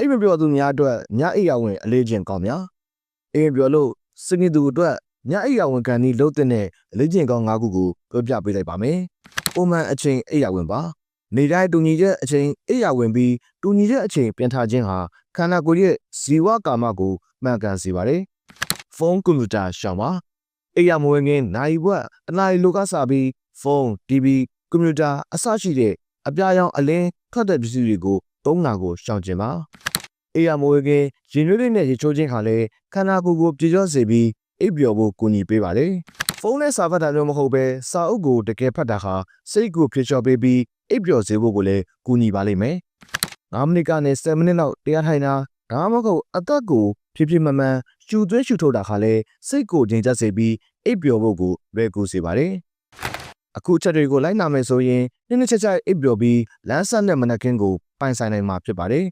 အိပ်မပြောသူများအတွက်ညအိပ်ရဝင်အလေးကျင့်ကောင်းများအိမ်ပြောလို့စနေသူအတွက်ညအိပ်ရဝင်ကန်ဒီလုံးတဲ့အလေးကျင့်ကောင်း၅ခုကိုပြောပြပေးလိုက်ပါမယ်။ပုံမှန်အချိန်အိပ်ရဝင်ပါနေတိုင်းတူညီချက်အချိန်အိပ်ရဝင်ပြီးတူညီချက်အချိန်ပြန်ထားခြင်းဟာခန္ဓာကိုယ်ရဲ့ဇီဝကာမကိုမှန်ကန်စေပါတယ်။ဖုန်းကွန်ပျူတာရှောင်ပါအိပ်ရမဝင်ခင်နိုင်ဘွက်တနားရီလိုကစားပြီးဖုန်း TV ကွန်ပျူတာအစရှိတဲ့အပြာရောင်အလင်းခတ်တဲ့ပစ္စည်းတွေကိုသုံးတာကိုရှောင်ကျင်ပါ အေးရမွေးကရင်ရွေးလေးနဲ့ရေချိုးခြင်းဟာလည်းခန္ဓာကိုယ်ကိုပြေကျော်စေပြီးအိပ်ပျော်ဖို့ကူညီပေးပါတယ်ဖုန်းနဲ့စာဖတ်တာမျိုးမဟုတ်ပဲစာအုပ်ကိုတကယ်ဖတ်တာဟာစိတ်ကိုပြေကျော်ပေးပြီးအိပ်ပျော်စေဖို့ကိုလည်းကူညီပါလိမ့်မယ်9မိနစ်ကနေ10မိနစ်လောက်တရားထိုင်တာဒါမှမဟုတ်အသက်ကိုဖြည်းဖြည်းမှန်မှန်ရှူသွင်းရှူထုတ်တာခါလဲစိတ်ကိုငြိမ်သက်စေပြီးအိပ်ပျော်ဖို့ကိုလွယ်ကူစေပါတယ်အခုချက်တွေကိုလိုက်နာမယ်ဆိုရင်နည်းနည်းချက်ချက်အိပ်ပျော်ပြီးလမ်းဆက်နဲ့မနက်ခင်းကိုပိုင်ဆိုင်နိုင်မှာဖြစ်ပါတယ်